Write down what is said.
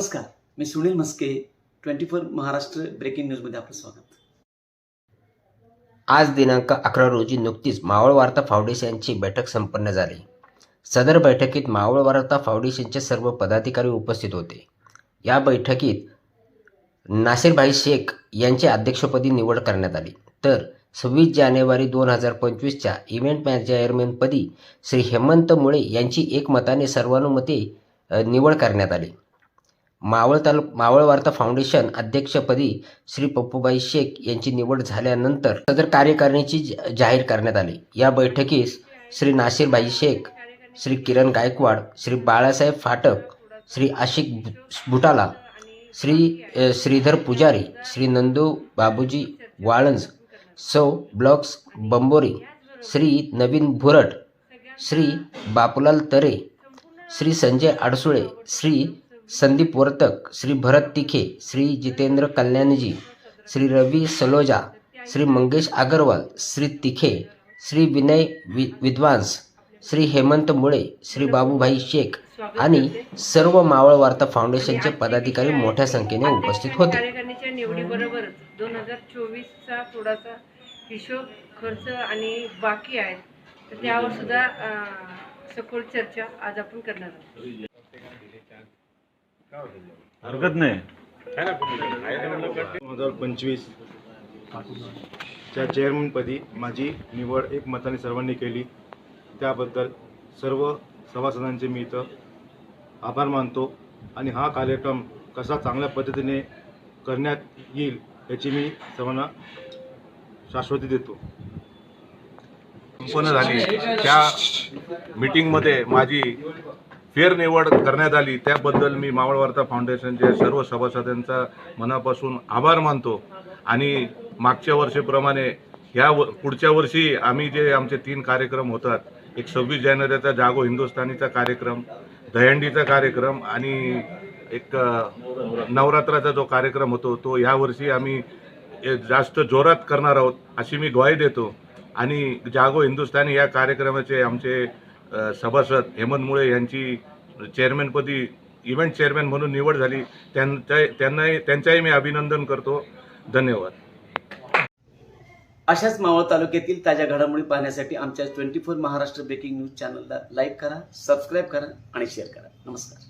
नमस्कार मी Sunil Maske twenty four Maharashtra breaking न्यूजमध्ये आपलं स्वागत. आज दिनांक अकरा रोजी नुकतीच मावळ वार्ता फाउंडेशनची बैठक संपन्न झाली. सदर बैठकीत मावळ वार्ता फाउंडेशनचे सर्व पदाधिकारी उपस्थित होते. या बैठकीत नासिरभाई शेख यांची अध्यक्षपदी निवड करण्यात आली. तर सव्वीस जानेवारी दोन हजार पंचवीसच्या इव्हेंट चेअरमॅनपदी श्री हेमंत मुळे यांची एकमताने सर्वानुमते निवड करण्यात आली. मावळ तालु मावळ वार्ता फाउंडेशन अध्यक्षपदी श्री पप्पूबाई शेख यांची निवड झाल्यानंतर सदर कार्यकारिणीची जाहीर करण्यात आली. या बैठकीस श्री नासिरबाई शेख श्री किरण गायकवाड श्री बाळासाहेब फाटक श्री आशिक भु- भुटाला श्री श्रीधर पुजारी श्री नंदू बाबूजी वाळंज सौ ब्लॉक्स बंबोरी श्री नवीन भुरट श्री बापूलाल तरे श्री संजय आडसुळे श्री संदीप वर्तक श्री भरत तिखे श्री जितेंद्र कल्याणजी श्री रवी सलोजा श्री मंगेश अगरवाल श्री तिखे श्री विनय वि विद्वांस श्री हेमंत मुळे श्री बाबूभाई शेख आणि सर्व मावळ वार्ता फाउंडेशनचे पदाधिकारी मोठ्या संख्येने उपस्थित होते. निवडीबरोबर दोन हजार चोवीसचा थोडासा हिशोब खर्च आणि बाकी आहे तर त्यावर सुद्धा सखोल चर्चा आज आपण करणार आहोत. हरकत नाही. दोन हजार पंचवीस च्या चेअरमनपदी माझी निवड एक मताने सर्वांनी केली. त्याबद्दल सर्व सभासदांचे मी इथं आभार मानतो आणि हा कार्यक्रम कसा चांगल्या पद्धतीने करण्यात येईल याची मी सर्वांना शाश्वती देतो. संपन्न झाली. त्या मीटिंगमध्ये माझी फेरनिवड करण्यात आली. त्याबद्दल मी मावळवार्ता फाउंडेशनचे सर्व सभासदांचा मनापासून आभार मानतो. आणि मागच्या वर्षीप्रमाणे ह्या व पुढच्या वर्षी आम्ही जे आमचे तीन कार्यक्रम होतात एक सव्वीस जानेवारीचा जागो हिंदुस्थानीचा कार्यक्रम दहंडीचा कार्यक्रम आणि एक नवरात्राचा जो कार्यक्रम होतो तो ह्यावर्षी आम्ही जास्त जोरात करणार आहोत अशी मी ग्वाही देतो. आणि जागो हिंदुस्थानी या कार्यक्रमाचे आमचे सभासद हेमंत मुळे यांची चेअरमॅनपदी इव्हेंट चेअरमॅन म्हणून निवड झाली. त्यांच्या त्यांनाही त्यांच्याही मी अभिनंदन करतो. धन्यवाद. अशाच मावळ तालुक्यातील ताज्या घडामोडी पाहण्यासाठी आमच्या twenty four Maharashtra breaking news चॅनलला लाईक करा सबस्क्राईब करा आणि शेअर करा. नमस्कार.